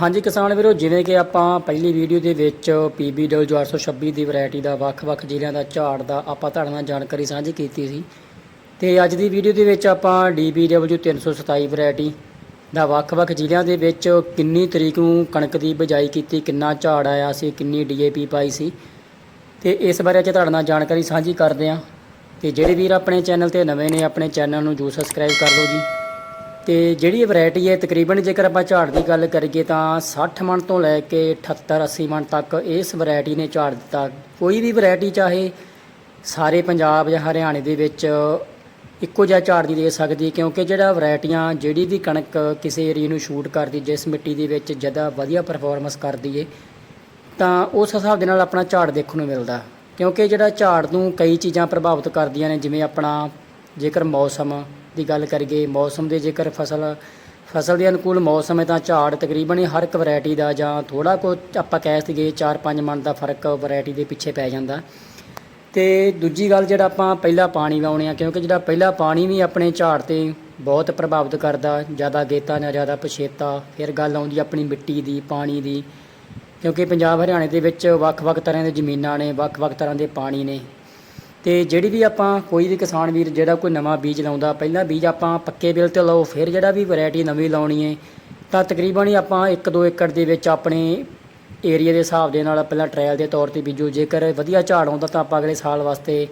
ਹਾਂਜੀ ਕਿਸਾਨ ਵੀਰੋ, ਜਿਵੇਂ ਕਿ ਆਪਾਂ ਪਹਿਲੀ ਵੀਡੀਓ ਦੇ ਵਿੱਚ PBW 826 ਦੀ ਵੈਰਾਈਟੀ ਦਾ ਵੱਖ-ਵੱਖ ਜ਼ਿਲ੍ਹਿਆਂ ਦਾ ਝਾੜ ਦਾ ਆਪਾਂ ਤੁਹਾਡੇ ਨਾਲ ਜਾਣਕਾਰੀ ਸਾਂਝੀ ਕੀਤੀ ਸੀ। ਤੇ ਅੱਜ ਦੀ ਵੀਡੀਓ ਦੇ ਵਿੱਚ ਆਪਾਂ DBW 327 ਵੈਰਾਈਟੀ ਦਾ ਵੱਖ-ਵੱਖ ਜ਼ਿਲ੍ਹਿਆਂ ਦੇ ਵਿੱਚ ਕਿੰਨੀ ਤਰੀਕ ਨੂੰ ਕਣਕ ਦੀ ਬਿਜਾਈ ਕੀਤੀ, ਕਿੰਨਾ ਝਾੜ ਆਇਆ ਸੀ, ਕਿੰਨੀ DAP ਪਾਈ ਸੀ। ਤੇ ਇਸ ਬਾਰੇ ਅੱਜ ਤੁਹਾਡੇ ਨਾਲ ਜਾਣਕਾਰੀ ਸਾਂਝੀ ਕਰਦੇ ਹਾਂ। ਤੇ ਜਿਹੜੇ ਵੀਰ ਆਪਣੇ ਚੈਨਲ ਤੇ ਨਵੇਂ ਨੇ, ਆਪਣੇ ਚੈਨਲ ਨੂੰ ਜਰੂਰ ਸਬਸਕ੍ਰਾਈਬ ਕਰ ਲਓ ਜੀ। ਤੇ ਜਿਹੜੀ ਇਹ ਵੈਰਾਈਟੀ ਹੈ, ਤਕਰੀਬਨ ਜੇਕਰ ਆਪਾਂ ਝਾੜ ਦੀ ਗੱਲ ਕਰੀਏ ਤਾਂ 60 ਮਣ ਤੋਂ ਲੈ ਕੇ 78 80 ਮਣ ਤੱਕ ਇਸ ਵੈਰਾਈਟੀ ਨੇ ਝਾੜ ਦਿੱਤਾ। ਕੋਈ ਵੀ ਵੈਰਾਈਟੀ ਚਾਹੇ ਸਾਰੇ ਪੰਜਾਬ ਜਾਂ ਹਰਿਆਣੇ ਦੇ ਵਿੱਚ ਇੱਕੋ ਜਿਹਾ ਝਾੜ ਨਹੀਂ ਦੇ ਸਕਦੀ ਕਿਉਂਕਿ ਜਿਹੜਾ ਵੈਰਾਈਟੀਆਂ ਜਿਹੜੀ ਵੀ ਕਣਕ ਕਿਸੇ ਏਰੀਏ ਨੂੰ ਸ਼ੂਟ ਕਰਦੀ, ਜਿਸ ਮਿੱਟੀ ਦੇ ਵਿੱਚ ਜ਼ਿਆਦਾ ਵਧੀਆ ਪਰਫਾਰਮੈਂਸ ਕਰਦੀ ਏ, ਤਾਂ ਉਸ ਹਿਸਾਬ ਦੇ ਨਾਲ ਆਪਣਾ ਝਾੜ ਦੇਖਣ ਨੂੰ ਮਿਲਦਾ। ਕਿਉਂਕਿ ਜਿਹੜਾ ਝਾੜ ਨੂੰ ਕਈ ਚੀਜ਼ਾਂ ਪ੍ਰਭਾਵਿਤ ਕਰਦੀਆਂ ਨੇ, ਜਿਵੇਂ ਆਪਣਾ ਜੇਕਰ ਮੌਸਮ ਦੀ ਗੱਲ ਕਰੀਏ, ਮੌਸਮ ਦੇ ਜੇਕਰ ਫਸਲ ਫਸਲ ਦੇ ਅਨੁਕੂਲ ਮੌਸਮ ਹੈ ਤਾਂ ਝਾੜ ਤਕਰੀਬਨ ਹੀ ਹਰ ਇੱਕ ਵੈਰਾਈਟੀ ਦਾ ਜਾਂ ਥੋੜਾ ਕੋ ਆਪਾਂ ਕਹਿ ਸਕੀਏ 4-5 ਮਣ ਦਾ ਫ਼ਰਕ ਵੈਰਾਈਟੀ ਦੇ ਪਿੱਛੇ ਪੈ ਜਾਂਦਾ। ਤੇ ਦੂਜੀ ਗੱਲ ਜਿਹੜਾ ਆਪਾਂ ਪਹਿਲਾ ਪਾਣੀ ਲਾਉਣੇ ਆ, ਕਿਉਂਕਿ ਜਿਹੜਾ ਪਹਿਲਾ ਪਾਣੀ ਵੀ ਆਪਣੇ ਝਾੜ ਤੇ ਬਹੁਤ ਪ੍ਰਭਾਵਿਤ ਕਰਦਾ, ਜ਼ਿਆਦਾ ਗੇਤਾ ਜਾਂ ਜ਼ਿਆਦਾ ਪਛੇਤਾ, ਫਿਰ ਗੱਲ ਆਉਂਦੀ ਆਪਣੀ ਮਿੱਟੀ ਦੀ, ਪਾਣੀ ਦੀ, ਕਿਉਂਕਿ ਪੰਜਾਬ ਹਰਿਆਣੇ ਦੇ ਵਿੱਚ ਵੱਖ-ਵੱਖ ਤਰ੍ਹਾਂ ਦੇ ਜ਼ਮੀਨਾਂ ਨੇ, ਵੱਖ-ਵੱਖ ਤਰ੍ਹਾਂ ਦੇ ਪਾਣੀ ਨੇ। ਤੇ ਜਿਹੜੀ ਵੀ ਆਪਾਂ ਕੋਈ ਵੀ ਕਿਸਾਨ ਵੀਰ ਜਿਹੜਾ ਕੋਈ ਨਵਾਂ ਬੀਜ ਲਾਉਂਦਾ, ਪਹਿਲਾਂ ਬੀਜ ਆਪਾਂ ਪੱਕੇ ਬਿੱਲ ਤੇ ਲਾਓ, ਫਿਰ ਜਿਹੜਾ ਵੀ ਵੈਰਾਈਟੀ ਨਵੀਂ ਲਾਉਣੀ ਹੈ ਤਾਂ ਤਕਰੀਬਨ ਹੀ ਆਪਾਂ 1-2 ਏਕੜ ਦੇ ਵਿੱਚ ਆਪਣੇ ਏਰੀਆ ਦੇ ਹਿਸਾਬ ਦੇ ਨਾਲ ਪਹਿਲਾਂ ਟ੍ਰਾਇਲ ਦੇ ਤੌਰ ਤੇ ਬੀਜੋ, ਜੇਕਰ ਵਧੀਆ ਝਾੜ ਆਉਂਦਾ ਤਾਂ ਆਪਾਂ ਅਗਲੇ ਸਾਲ ਵਾਸਤੇ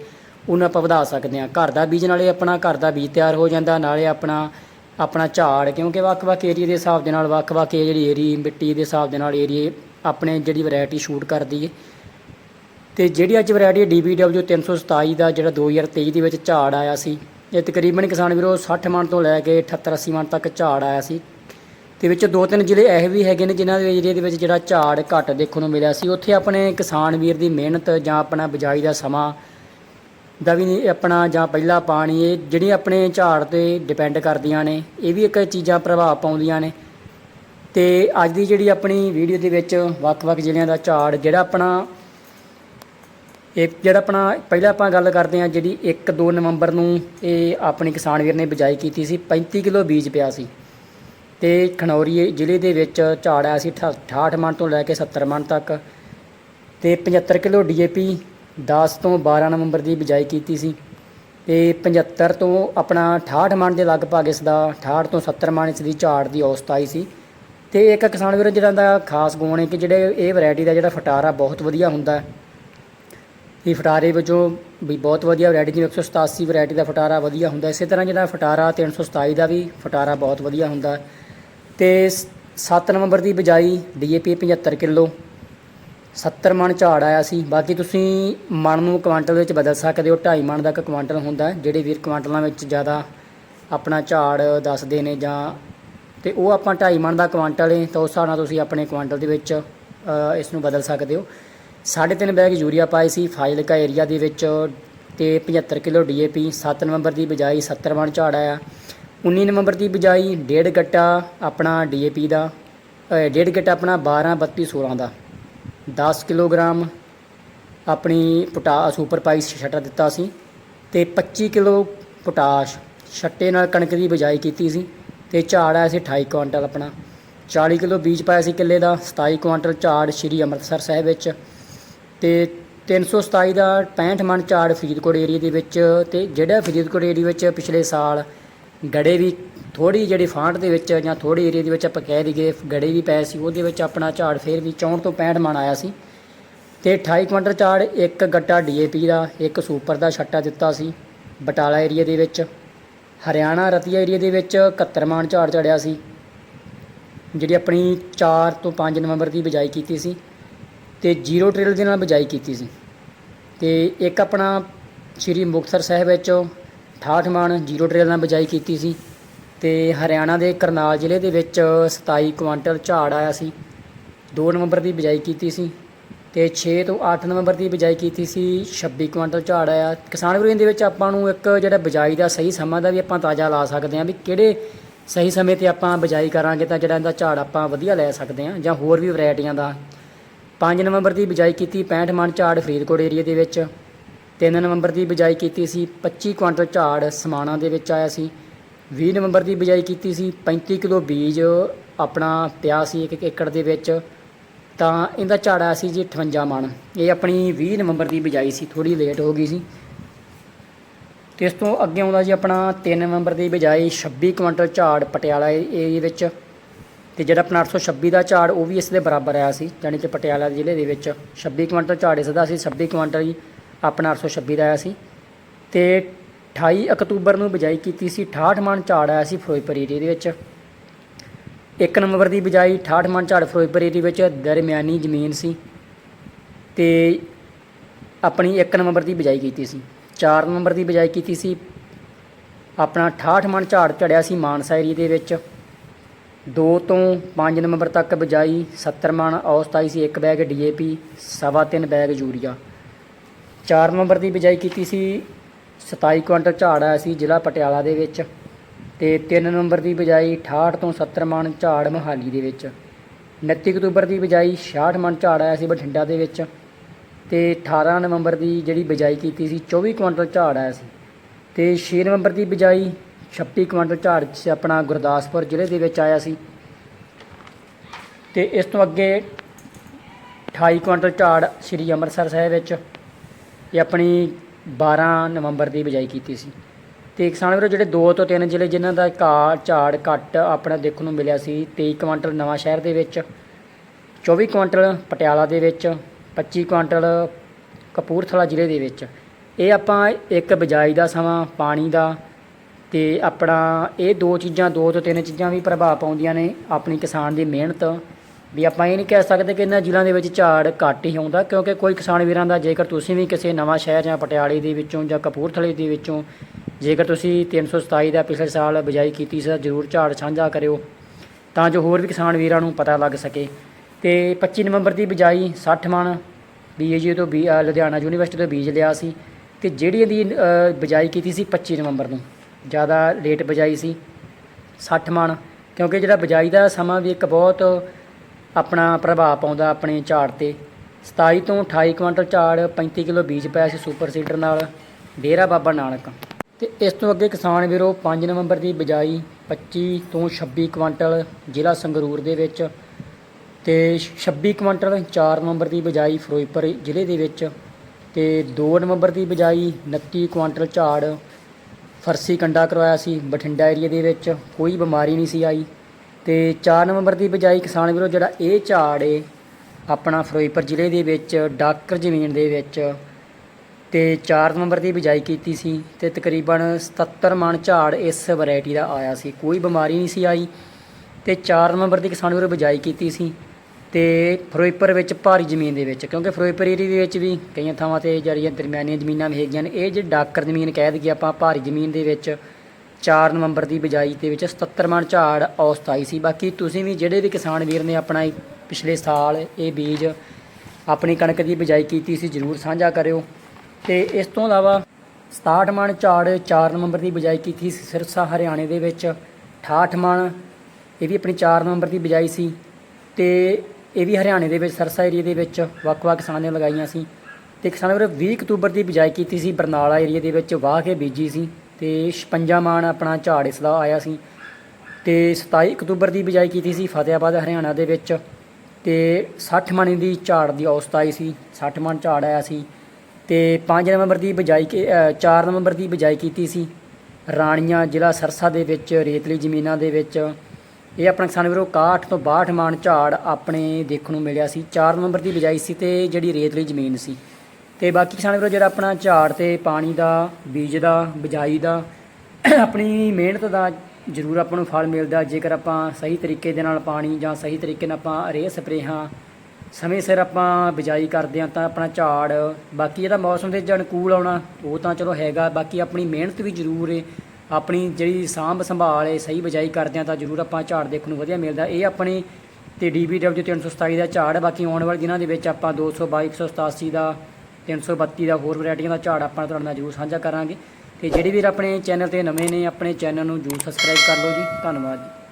ਉਹਨੂੰ ਆਪਾਂ ਵਧਾ ਸਕਦੇ ਹਾਂ। ਘਰ ਦਾ ਬੀਜ ਨਾਲੇ ਆਪਣਾ ਘਰ ਦਾ ਬੀਜ ਤਿਆਰ ਹੋ ਜਾਂਦਾ, ਨਾਲੇ ਆਪਣਾ ਆਪਣਾ ਝਾੜ, ਕਿਉਂਕਿ ਵੱਖ-ਵੱਖ ਏਰੀਆ ਦੇ ਹਿਸਾਬ ਦੇ ਨਾਲ, ਵੱਖ-ਵੱਖ ਇਹ ਜਿਹੜੀ ਏਰੀ ਮਿੱਟੀ ਦੇ ਹਿਸਾਬ ਦੇ ਨਾਲ ਏਰੀਏ ਆਪਣੇ ਜਿਹੜੀ ਵੈਰਾਈਟੀ ਸ਼ੂਟ ਕਰਦੀ ਹੈ ਤੇ ਜਿਹੜੀ ਅੱਜ ਵੈਰਾਈਟੀ DBW 327 ਦਾ ਜਿਹੜਾ 2023 ਦੇ ਵਿੱਚ ਝਾੜ ਆਇਆ ਸੀ, ਇਹ ਤਕਰੀਬਨ ਕਿਸਾਨ ਵੀਰੋ 60 ਮਣ ਤੋਂ ਲੈ ਕੇ 78 80 ਮਣ ਤੱਕ ਝਾੜ ਆਇਆ ਸੀ। ਤੇ ਵਿੱਚ ਦੋ ਤਿੰਨ ਜ਼ਿਲ੍ਹੇ ਇਹ ਵੀ ਹੈਗੇ ਨੇ ਜਿਨ੍ਹਾਂ ਦੇ ਏਰੀਆ ਦੇ ਵਿੱਚ ਜਿਹੜਾ ਝਾੜ ਘੱਟ ਦੇਖਣ ਨੂੰ ਮਿਲਿਆ ਸੀ। ਉੱਥੇ ਆਪਣੇ ਕਿਸਾਨ ਵੀਰ ਦੀ ਮਿਹਨਤ ਜਾਂ ਆਪਣਾ ਬਿਜਾਈ ਦਾ ਸਮਾਂ ਦਾ ਵੀ ਆਪਣਾ ਜਾਂ ਪਹਿਲਾ ਪਾਣੀ, ਇਹ ਜਿਹੜੀ ਆਪਣੇ ਝਾੜ ਤੇ ਡਿਪੈਂਡ ਕਰਦੀਆਂ ਨੇ, ਇਹ ਵੀ ਇੱਕ ਚੀਜ਼ਾਂ ਪ੍ਰਭਾਵ ਪਾਉਂਦੀਆਂ ਨੇ। ਤੇ ਅੱਜ ਦੀ ਜਿਹੜੀ ਆਪਣੀ ਵੀਡੀਓ ਦੇ ਵਿੱਚ ਵੱਖ-ਵੱਖ ਜ਼ਿਲ੍ਹਿਆਂ ਦਾ ਝਾੜ, ਜਿਹੜਾ ਆਪਣਾ ਇਹ ਜਿਹੜਾ ਆਪਣਾ ਪਹਿਲਾਂ ਆਪਾਂ ਗੱਲ ਕਰਦੇ ਹਾਂ ਜਿਹੜੀ 1-2 ਨਵੰਬਰ ਨੂੰ ਇਹ ਆਪਣੀ ਕਿਸਾਨ ਵੀਰ ਨੇ ਬਿਜਾਈ ਕੀਤੀ ਸੀ 35 ਕਿਲੋ ਬੀਜ ਪਿਆ ਸੀ। ਤੇ ਖਨੌਰੀ ਜ਼ਿਲ੍ਹੇ ਦੇ ਵਿੱਚ ਝਾੜ ਆਇਆ ਸੀ 68 ਮਣ ਤੋਂ ਲੈ ਕੇ 70 ਮਣ ਤੱਕ। ਤੇ 75 ਕਿਲੋ ਡੀਏਪੀ 10 ਤੋਂ 12 ਨਵੰਬਰ ਦੀ ਬਿਜਾਈ ਕੀਤੀ ਸੀ। ਤੇ 75 ਤੋਂ ਆਪਣਾ 68 ਮਣ ਦੇ ਲਗਭਗ ਇਸ ਦਾ 68 ਤੋਂ 70 ਮਣ ਇਸ ਦੀ ਝਾੜ ਦੀ ਔਸਤ ਆਈ ਸੀ। ਤੇ ਇੱਕ ਕਿਸਾਨ ਵੀਰ ਜਿਹੜਾ ਦਾ ਖਾਸ ਗੁਣ ਹੈ ਕਿ ਜਿਹੜੇ ਇਹ ਵੈਰਾਈਟੀ ਦਾ ਜਿਹੜਾ ਫਟਾਰਾ ਬਹੁਤ ਵਧੀਆ ਹੁੰਦਾ। ਹੈ ਇਹ ਫਟਾਰੇ ਵਜੋਂ ਵੀ ਬਹੁਤ ਵਧੀਆ ਵੈਰਾਈਟੀ ਜਿਵੇਂ 187 ਵੈਰਾਈਟੀ ਦਾ ਫਟਾਰਾ ਵਧੀਆ ਹੁੰਦਾ, ਇਸੇ ਤਰ੍ਹਾਂ ਜਿਹੜਾ ਫਟਾਰਾ 327 ਦਾ ਵੀ ਫਟਾਰਾ ਬਹੁਤ ਵਧੀਆ ਹੁੰਦਾ। ਤੇ 7 ਨਵੰਬਰ ਦੀ ਬਜਾਈ ਡੀਏਪੀ 75 ਕਿਲੋ 70 ਮਣ ਝਾੜ ਆਇਆ ਸੀ। ਬਾਕੀ ਤੁਸੀਂ ਮਣ ਨੂੰ ਕੁਆਂਟਲ ਵਿੱਚ ਬਦਲ ਸਕਦੇ ਹੋ 2.5 ਮਣ ਦਾ ਇੱਕ ਕੁਆਂਟਲ ਹੁੰਦਾ, ਜਿਹੜੇ ਵੀਰ ਕੁਆਂਟਲਾਂ ਵਿੱਚ ਜ਼ਿਆਦਾ ਆਪਣਾ ਝਾੜ ਦੱਸਦੇ ਨੇ ਜਾਂ ਤੇ ਉਹ ਆਪਾਂ 2.5 ਮਣ ਦਾ ਕੁਆਂਟਲ ਹੈ ਤਾਂ ਉਸ ਹਿਸਾਬ ਨਾਲ ਤੁਸੀਂ ਆਪਣੇ ਕੁਆਂਟਲ ਦੇ ਵਿੱਚ ਇਸ ਨੂੰ ਬਦਲ ਸਕਦੇ ਹੋ। ਸਾਢੇ ਤਿੰਨ ਬੈਗ ਯੂਰੀਆ ਪਾਈ ਸੀ। ਫਾਜ਼ਿਲਕਾ ਏਰੀਆ ਦੇ ਵਿੱਚ ਤੇ 75 ਕਿਲੋ ਡੀਏਪੀ 7 ਨਵੰਬਰ ਦੀ ਬਜਾਈ 70 ਮਣ ਝਾੜ ਆਇਆ। 19 ਨਵੰਬਰ ਦੀ ਬਜਾਈ ਡੇਢ ਗੱਟਾ ਆਪਣਾ ਡੀਏਪੀ ਦਾ ਡੇਢ ਗੱਟਾ ਆਪਣਾ 12 32 16 ਦਾ। 10 ਕਿਲੋਗ੍ਰਾਮ ਆਪਣੀ ਪੋਟਾ ਸੁਪਰ ਪਾਈਸ ਛਟਾ ਦਿੱਤਾ ਸੀ ਤੇ 25 ਕਿਲੋ ਪੋਟਾਸ਼ ਛੱਟੇ ਨਾਲ ਕਣਕ ਦੀ ਬਜਾਈ ਕੀਤੀ ਸੀ ਤੇ ਝਾੜ ਆਇਆ ਸੀ 28 ਕੁਇੰਟਲ ਆਪਣਾ। 40 ਕਿਲੋ ਬੀਜ ਪਾਇਆ ਸੀ ਕਿੱਲੇ ਦਾ 27 ਕੁਇੰਟਲ ਝਾੜ ਸ਼੍ਰੀ ਅੰਮ੍ਰਿਤਸਰ ਸਾਹਿਬ ਵਿੱਚ ਤੇ 327 ਦਾ 65 ਮਣ ਝਾੜ ਫਰੀਦਕੋਟ ਏਰੀਆ ਦੇ ਵਿੱਚ ਤੇ ਜਿਹੜਾ ਫਰੀਦਕੋਟ ਏਰੀਆ ਵਿੱਚ ਪਿਛਲੇ ਸਾਲ ਗੜੇ ਵੀ ਥੋੜੀ ਜਿਹੜੀ ਫਾਂਟ ਦੇ ਵਿੱਚ ਜਾਂ ਥੋੜੀ ਏਰੀਆ ਦੇ ਵਿੱਚ ਆਪਾਂ ਕਹਿ ਦਈਏ ਗੜੇ ਵੀ ਪਏ ਸੀ, ਉਹਦੇ ਵਿੱਚ ਆਪਣਾ ਝਾੜ ਫੇਰ ਵੀ 64 ਤੋਂ 65 ਮਣ ਆਇਆ ਸੀ। ਤੇ 28 ਕੁਇੰਟਲ ਝਾੜ, ਇੱਕ ਗੱਟਾ ਡੀਏਪੀ ਦਾ, ਇੱਕ ਸੁਪਰ ਦਾ ਛੱਟਾ ਦਿੱਤਾ ਸੀ ਬਟਾਲਾ ਏਰੀਆ ਦੇ ਵਿੱਚ। ਹਰਿਆਣਾ ਰਤੀਆ ਏਰੀਆ ਦੇ ਵਿੱਚ 71 ਮਣ ਝਾੜ ਚੜਿਆ ਸੀ, ਜਿਹੜੀ ਆਪਣੀ 4 ਤੋਂ 5 ਨਵੰਬਰ ਦੀ ਬਿਜਾਈ ਕੀਤੀ ਸੀ। ਤੇ ਜ਼ੀਰੋ ਟ੍ਰਿਲ ਦੇ ਨਾਲ ਬਿਜਾਈ ਕੀਤੀ ਸੀ। ਤੇ ਇੱਕ ਆਪਣਾ ਸ਼੍ਰੀ ਮੁਕਤਸਰ ਸਾਹਿਬ ਵਿੱਚੋਂ 68 ਮਣ ਜ਼ੀਰੋ ਟ੍ਰਿਲ ਨਾਲ ਬਿਜਾਈ ਕੀਤੀ ਸੀ ਤੇ ਹਰਿਆਣਾ ਦੇ ਕਰਨਾਲ ਜ਼ਿਲ੍ਹੇ ਦੇ ਵਿੱਚ 27 ਕੁਆਂਟਲ ਝਾੜ ਆਇਆ ਸੀ। 2 ਨਵੰਬਰ ਦੀ ਬਿਜਾਈ ਕੀਤੀ ਸੀ ਤੇ 6 ਤੋਂ 8 ਨਵੰਬਰ ਦੀ ਬਿਜਾਈ ਕੀਤੀ ਸੀ। 26 ਕੁਆਂਟਲ ਝਾੜ ਆਇਆ। ਕਿਸਾਨ ਵੀਰਾਂ ਦੇ ਵਿੱਚ ਆਪਾਂ ਨੂੰ ਇੱਕ ਜਿਹੜਾ ਬਿਜਾਈ ਦਾ ਸਹੀ ਸਮਾਂ ਦਾ ਵੀ ਆਪਾਂ ਤਾਜ਼ਾ ਲਾ ਸਕਦੇ ਹਾਂ ਵੀ ਕਿਹੜੇ ਸਹੀ ਸਮੇਂ ਤੇ ਆਪਾਂ ਬਿਜਾਈ ਕਰਾਂਗੇ ਤਾਂ ਜਿਹੜਾ ਇਹਦਾ ਝਾੜ ਆਪਾਂ ਵਧੀਆ ਲੈ ਸਕਦੇ ਹਾਂ ਜਾਂ ਹੋਰ ਵੀ ਵੈਰਾਈਟੀਆਂ ਦਾ 5 ਨਵੰਬਰ ਦੀ ਬਿਜਾਈ ਕੀਤੀ 65 ਮਣ ਝਾੜ ਫਰੀਦਕੋਟ ਏਰੀਆ ਦੇ ਵਿੱਚ। 3 ਨਵੰਬਰ ਦੀ ਬਿਜਾਈ ਕੀਤੀ ਸੀ 25 ਕੁਇੰਟਲ ਝਾੜ ਸਮਾਣਾ ਦੇ ਵਿੱਚ ਆਇਆ ਸੀ। 20 ਨਵੰਬਰ ਦੀ ਬਿਜਾਈ ਕੀਤੀ ਸੀ 35 ਕਿਲੋ ਬੀਜ ਆਪਣਾ ਪਿਆ ਸੀ ਇੱਕ ਇੱਕ ਏਕੜ ਦੇ ਵਿੱਚ। ਤਾਂ ਇਹਦਾ ਝਾੜ ਆਇਆ ਸੀ ਜੀ 58 ਮਣ। ਇਹ ਆਪਣੀ 20 ਨਵੰਬਰ ਦੀ ਬਿਜਾਈ ਸੀ ਥੋੜੀ ਲੇਟ ਹੋ ਗਈ ਸੀ। ਤੇ ਇਸ ਤੋਂ ਅੱਗੇ ਆਉਂਦਾ ਜੀ ਆਪਣਾ 3 ਨਵੰਬਰ ਦੀ ਬਿਜਾਈ 26 ਕੁਇੰਟਲ ਝਾੜ ਪਟਿਆਲਾ ਏਰੀਏ ਵਿੱਚ। ਤੇ ਜਿਹੜਾ ਆਪਣਾ 826 ਦਾ ਝਾੜ ਉਹ ਵੀ ਇਸ ਦੇ ਬਰਾਬਰ ਆਇਆ ਸੀ ਯਾਨੀ ਕਿ ਪਟਿਆਲਾ ਜ਼ਿਲ੍ਹੇ ਦੇ ਵਿੱਚ 26 ਕੁਇੰਟਲ ਝਾੜ ਇਸ ਦਾ ਸੀ 26 ਕੁਇੰਟਲ ਹੀ ਆਪਣਾ 826 ਦਾ ਆਇਆ ਸੀ। ਤੇ 28 ਅਕਤੂਬਰ ਨੂੰ ਬਿਜਾਈ ਕੀਤੀ ਸੀ 68 ਮਣ ਝਾੜ ਆਇਆ ਸੀ ਫਿਰੋਜ਼ਪੁਰ ਏਰੀਏ ਦੇ ਵਿੱਚ। 1 ਨਵੰਬਰ ਦੀ ਬਿਜਾਈ 68 ਮਣ ਝਾੜ ਫਿਰੋਜ਼ਪੁਰ ਏਰੀਏ ਵਿੱਚ ਦਰਮਿਆਨੀ ਜ਼ਮੀਨ ਸੀ ਤੇ ਆਪਣੀ 1 ਨਵੰਬਰ ਦੀ ਬਿਜਾਈ ਕੀਤੀ ਸੀ। 4 ਨਵੰਬਰ ਦੀ ਬਿਜਾਈ ਕੀਤੀ ਸੀ, ਆਪਣਾ 68 ਮਣ ਝਾੜ ਝੜਿਆ ਸੀ ਮਾਨਸਾ ਏਰੀਏ ਦੇ ਵਿੱਚ। 2 ਤੋਂ 5 ਨਵੰਬਰ ਤੱਕ ਬਿਜਾਈ 70 ਮਣ ਔਸਤ ਆਈ ਸੀ ਇੱਕ ਬੈਗ ਡੀਏਪੀ, ਸਵਾ ਤਿੰਨ ਬੈਗ ਯੂਰੀਆ। 4 ਨਵੰਬਰ ਦੀ ਬਿਜਾਈ ਕੀਤੀ ਸੀ 27 ਕੁਇੰਟਲ ਝਾੜ ਆਇਆ ਸੀ ਜ਼ਿਲ੍ਹਾ ਪਟਿਆਲਾ ਦੇ ਵਿੱਚ ਤੇ 3 ਨਵੰਬਰ ਦੀ ਬਿਜਾਈ 68 ਤੋਂ 70 ਮਣ ਝਾੜ ਮੋਹਾਲੀ ਦੇ ਵਿੱਚ। 29 ਅਕਤੂਬਰ ਦੀ ਬਿਜਾਈ 66 ਮਣ ਝਾੜ ਆਇਆ ਸੀ ਬਠਿੰਡਾ ਦੇ ਵਿੱਚ ਤੇ 18 ਨਵੰਬਰ ਦੀ ਜਿਹੜੀ ਬਿਜਾਈ ਕੀਤੀ ਸੀ 24 ਕੁਇੰਟਲ ਝਾੜ ਆਇਆ ਸੀ। ਤੇ 6 ਨਵੰਬਰ ਦੀ ਬਿਜਾਈ 26 ਕੁਇੰਟਲ ਝਾੜ ਚ ਆਪਣਾ ਗੁਰਦਾਸਪੁਰ ਜ਼ਿਲ੍ਹੇ ਦੇ ਵਿੱਚ ਆਇਆ ਸੀ। ਤੇ ਇਸ ਤੋਂ ਅੱਗੇ 28 ਕੁਇੰਟਲ ਝਾੜ ਸ੍ਰੀ ਅੰਮ੍ਰਿਤਸਰ ਸਾਹਿਬ ਵਿੱਚ ਇਹ ਆਪਣੀ 12 ਨਵੰਬਰ ਦੀ ਬਿਜਾਈ ਕੀਤੀ ਸੀ। ਤੇ ਕਿਸਾਨ ਵੀਰੋ, ਜਿਹੜੇ 2 ਤੋਂ 3 ਜ਼ਿਲ੍ਹੇ ਜਿਨ੍ਹਾਂ ਦਾ ਕਾ ਝਾੜ ਘੱਟ ਆਪਣਾ ਦੇਖਣ ਨੂੰ ਮਿਲਿਆ ਸੀ 23 ਕੁਇੰਟਲ ਨਵਾਂ ਸ਼ਹਿਰ ਦੇ ਵਿੱਚ 24 ਕੁਇੰਟਲ ਪਟਿਆਲਾ ਦੇ ਵਿੱਚ 25 ਕੁਇੰਟਲ ਕਪੂਰਥਲਾ ਜ਼ਿਲ੍ਹੇ ਦੇ ਵਿੱਚ। ਇਹ ਆਪਾਂ ਇੱਕ ਬਿਜਾਈ ਦਾ ਸਮਾਂ, ਪਾਣੀ ਦਾ ਤੇ ਆਪਣਾ ਇਹ ਦੋ ਚੀਜ਼ਾਂ ਦੋ ਤੋਂ ਤਿੰਨ ਚੀਜ਼ਾਂ ਵੀ ਪ੍ਰਭਾਵ ਪਾਉਂਦੀਆਂ ਨੇ ਆਪਣੀ ਕਿਸਾਨ ਦੀ ਮਿਹਨਤ। ਵੀ ਆਪਾਂ ਇਹ ਨਹੀਂ ਕਹਿ ਸਕਦੇ ਕਿ ਇਹਨਾਂ ਜ਼ਿਲ੍ਹਿਆਂ ਦੇ ਵਿੱਚ ਝਾੜ ਘੱਟ ਹੀ ਆਉਂਦਾ ਕਿਉਂਕਿ ਕੋਈ ਕਿਸਾਨ ਵੀਰਾਂ ਦਾ ਜੇਕਰ ਤੁਸੀਂ ਵੀ ਕਿਸੇ ਨਵਾਂ ਸ਼ਹਿਰ ਜਾਂ ਪਟਿਆਲੇ ਦੇ ਵਿੱਚੋਂ ਜਾਂ ਕਪੂਰਥਲੇ ਦੇ ਵਿੱਚੋਂ ਜੇਕਰ ਤੁਸੀਂ 327 ਦਾ ਪਿਛਲੇ ਸਾਲ ਬਿਜਾਈ ਕੀਤੀ ਸੀ ਤਾਂ ਜ਼ਰੂਰ ਝਾੜ ਸਾਂਝਾ ਕਰਿਓ ਤਾਂ ਜੋ ਹੋਰ ਵੀ ਕਿਸਾਨ ਵੀਰਾਂ ਨੂੰ ਪਤਾ ਲੱਗ ਸਕੇ। ਤੇ 25 ਨਵੰਬਰ ਦੀ ਬਿਜਾਈ 60 ਮਣ ਬੀਏਜੀ ਤੋਂ ਬੀ ਲੁਧਿਆਣਾ ਯੂਨੀਵਰਸਿਟੀ ਤੋਂ ਬੀਜ ਲਿਆ ਸੀ ਤੇ ਜਿਹੜੀ ਇਹਦੀ ਅ, ਬਿਜਾਈ ਕੀਤੀ ਸੀ 25 ਨਵੰਬਰ ਨੂੰ। ਜ਼ਿਆਦਾ ਲੇਟ ਬਿਜਾਈ ਸੀ 60 ਮਣ, ਕਿਉਂਕਿ ਜਿਹੜਾ ਬਿਜਾਈ ਦਾ ਸਮਾਂ ਵੀ ਇੱਕ ਬਹੁਤ ਆਪਣਾ ਪ੍ਰਭਾਵ ਪਾਉਂਦਾ ਆਪਣੇ ਝਾੜ ਤੇ। 27 ਤੋਂ 28 ਕੁਇੰਟਲ ਝਾੜ 35 ਕਿਲੋ ਬੀਜ ਪਿਆ ਸੀ ਸੁਪਰ ਸੀਡਰ ਨਾਲ, ਡੇਰਾ ਬਾਬਾ ਨਾਨਕ। ਤੇ ਇਸ ਤੋਂ ਅੱਗੇ ਕਿਸਾਨ ਵੀਰੋ 5 ਨਵੰਬਰ ਦੀ ਬਿਜਾਈ 25 ਤੋਂ 26 ਕੁਇੰਟਲ ਜ਼ਿਲ੍ਹਾ ਸੰਗਰੂਰ ਦੇ ਵਿੱਚ ਤੇ 26 ਕੁਇੰਟਲ 4 ਨਵੰਬਰ ਦੀ ਬਿਜਾਈ ਫਿਰੋਜ਼ਪੁਰ ਜ਼ਿਲ੍ਹੇ ਦੇ ਵਿੱਚ ਤੇ 2 ਨਵੰਬਰ ਦੀ ਬਿਜਾਈ 29 ਕੁਇੰਟਲ ਝਾੜ ਫਰਸੀ ਕੰਡਾ ਕਰਵਾਇਆ ਸੀ, ਬਠਿੰਡਾ ਏਰੀਆ ਦੇ ਵਿੱਚ, ਕੋਈ ਬਿਮਾਰੀ ਨਹੀਂ ਸੀ ਆਈ। ਤੇ 4 ਨਵੰਬਰ ਦੀ ਬਿਜਾਈ ਕਿਸਾਨ ਵੀਰੋ, ਜਿਹੜਾ ਇਹ ਝਾੜ ਏ, ਆਪਣਾ ਫਿਰੋਜ਼ਪੁਰ ਜ਼ਿਲ੍ਹੇ ਦੇ ਵਿੱਚ, ਡਾਕਰ ਜ਼ਮੀਨ ਦੇ ਵਿੱਚ, ਤੇ 4 ਨਵੰਬਰ ਦੀ ਬਿਜਾਈ ਕੀਤੀ ਸੀ, ਤੇ ਤਕਰੀਬਨ 77 ਮਣ ਝਾੜ ਇਸ ਵੈਰਾਈਟੀ ਦਾ ਆਇਆ ਸੀ, ਕੋਈ ਬਿਮਾਰੀ ਨਹੀਂ ਸੀ ਆਈ। ਤੇ 4 ਨਵੰਬਰ ਦੀ ਕਿਸਾਨ ਵੀਰੋ ਬਿਜਾਈ ਕੀਤੀ ਸੀ। ਤੇ ਫਿਰੋਜ਼ਪੁਰ ਵਿੱਚ ਭਾਰੀ ਜ਼ਮੀਨ ਦੇ ਵਿੱਚ, ਕਿਉਂਕਿ ਫਿਰੋਜ਼ਪੁਰ ਏਰੀਏ ਦੇ ਵਿੱਚ ਵੀ ਕਈਆਂ ਥਾਵਾਂ ਤੇ ਜਿਹੜੀਆਂ ਦਰਮਿਆਨੀਆਂ ਜ਼ਮੀਨਾਂ ਵੀ ਹੈਗੀਆਂ ਨੇ, ਇਹ ਜੇ ਡਾਕਰ ਜ਼ਮੀਨ ਕਹਿ ਦਈਏ ਆਪਾਂ, ਭਾਰੀ ਜ਼ਮੀਨ ਦੇ ਵਿੱਚ 4 ਨਵੰਬਰ ਦੀ ਬਿਜਾਈ ਦੇ ਵਿੱਚ 77 ਮਣ ਝਾੜ ਔਸਤ ਆਈ ਸੀ। ਬਾਕੀ ਤੁਸੀਂ ਵੀ ਜਿਹੜੇ ਵੀ ਕਿਸਾਨ ਵੀਰ ਨੇ ਆਪਣਾ ਪਿਛਲੇ ਸਾਲ ਇਹ ਬੀਜ ਆਪਣੀ ਕਣਕ ਦੀ ਬਿਜਾਈ ਕੀਤੀ ਸੀ, ਜ਼ਰੂਰ ਸਾਂਝਾ ਕਰਿਓ। ਤੇ ਇਸ ਤੋਂ ਇਲਾਵਾ 67 ਮਣ ਝਾੜ 4 ਨਵੰਬਰ ਦੀ ਬਿਜਾਈ ਕੀਤੀ ਸੀ, ਸਿਰਸਾ ਹਰਿਆਣੇ ਦੇ ਵਿੱਚ 68 ਮਣ, ਇਹ ਵੀ ਆਪਣੀ 4 ਨਵੰਬਰ ਦੀ ਬਿਜਾਈ ਸੀ। ਤੇ ਇਹ ਵੀ ਹਰਿਆਣੇ ਦੇ ਵਿੱਚ ਸਰਸਾ ਏਰੀਆ ਦੇ ਵਿੱਚ ਵੱਖ-ਵੱਖ ਕਿਸਾਨਾਂ ਨੇ ਲਗਾਈਆਂ ਸੀ। ਤੇ ਕਿਸਾਨਾਂ ਵੀਰ 20 ਅਕਤੂਬਰ ਦੀ ਬਿਜਾਈ ਕੀਤੀ ਸੀ ਬਰਨਾਲਾ ਏਰੀਆ ਦੇ ਵਿੱਚ ਵਾਹ ਕੇ ਬੀਜੀ ਸੀ ਤੇ 56 ਮਾਣ ਆਪਣਾ ਝਾੜ ਇਸ ਦਾ ਆਇਆ ਸੀ। ਤੇ 27 ਅਕਤੂਬਰ ਦੀ ਬਿਜਾਈ ਕੀਤੀ ਸੀ ਫਤਿਆਬਾਦ ਹਰਿਆਣਾ ਦੇ ਵਿੱਚ ਤੇ 60 ਮਣ ਦੀ ਝਾੜ ਦੀ ਔਸਤ ਆਈ ਸੀ 60 ਮਣ ਝਾੜ ਆਇਆ ਸੀ। ਤੇ 5 ਨਵੰਬਰ ਦੀ ਬਿਜਾਈ ਕੀ- ਅ, 4 ਨਵੰਬਰ ਦੀ ਬਿਜਾਈ ਕੀਤੀ ਸੀ ਰਾਣੀਆਂ ਜ਼ਿਲ੍ਹਾ ਸਰਸਾ ਦੇ ਵਿੱਚ ਰੇਤਲੀ ਜ਼ਮੀਨਾਂ ਦੇ ਵਿੱਚ ਇਹ ਆਪਣਾ ਕਿਸਾਨ ਵੀਰੋ 61 ਤੋਂ 62 ਮਣ ਝਾੜ ਆਪਣੇ ਦੇਖਣ ਨੂੰ ਮਿਲਿਆ ਸੀ। 4 ਨਵੰਬਰ ਦੀ ਬਿਜਾਈ ਸੀ ਤੇ ਜਿਹੜੀ ਰੇਤਲੀ ਜ਼ਮੀਨ ਸੀ। ਤੇ ਬਾਕੀ ਕਿਸਾਨ ਵੀਰੋ, ਜਿਹੜਾ ਆਪਣਾ ਝਾੜ ਤੇ ਪਾਣੀ ਦਾ, ਬੀਜ ਦਾ, ਬਿਜਾਈ ਦਾ, ਆਪਣੀ ਮਿਹਨਤ ਦਾ ਜ਼ਰੂਰ ਆਪਾਂ ਨੂੰ ਫਲ ਮਿਲਦਾ। ਜੇਕਰ ਆਪਾਂ ਸਹੀ ਤਰੀਕੇ ਦੇ ਨਾਲ ਪਾਣੀ ਜਾਂ ਸਹੀ ਤਰੀਕੇ ਨਾਲ ਆਪਾਂ ਰੇਹ ਸਪਰੇਹਾਂ, ਸਮੇਂ ਸਿਰ ਆਪਾਂ ਬਿਜਾਈ ਕਰਦੇ ਹਾਂ ਤਾਂ ਆਪਣਾ ਝਾੜ, ਬਾਕੀ ਇਹਦਾ ਮੌਸਮ ਦੇ ਅਨੁਕੂਲ ਆਉਣਾ, ਉਹ ਤਾਂ ਚਲੋ ਹੈਗਾ। ਬਾਕੀ ਆਪਣੀ ਮਿਹਨਤ ਵੀ ਜ਼ਰੂਰ ਏ। ਆਪਣੀ ਜਿਹੜੀ ਸਾਂਭ ਸੰਭਾਲ ਹੈ ਸਹੀ ਬਿਜਾਈ ਕਰਦੇ ਹਾਂ ਤਾਂ ਜ਼ਰੂਰ ਆਪਾਂ ਝਾੜ ਦੇਖਣ ਨੂੰ ਵਧੀਆ ਮਿਲਦਾ। ਇਹ ਆਪਣੇ ਤੇ DBW 327 ਦਾ ਝਾੜ, ਬਾਕੀ ਆਉਣ ਵਾਲੇ ਦਿਨਾਂ ਦੇ ਵਿੱਚ ਆਪਾਂ 222 187 ਦਾ 332 ਦਾ, ਹੋਰ ਵੈਰਾਈਟੀਆਂ ਦਾ ਝਾੜ ਆਪਾਂ ਤੁਹਾਡੇ ਨਾਲ ਜ਼ਰੂਰ ਸਾਂਝਾ ਕਰਾਂਗੇ। ਤੇ ਜਿਹੜੇ ਵੀਰ ਆਪਣੇ ਚੈਨਲ ਤੇ ਨਵੇਂ ਨੇ, ਆਪਣੇ ਚੈਨਲ ਨੂੰ ਜ਼ਰੂਰ ਸਬਸਕ੍ਰਾਈਬ ਕਰ ਲਓ ਜੀ। ਧੰਨਵਾਦ ਜੀ।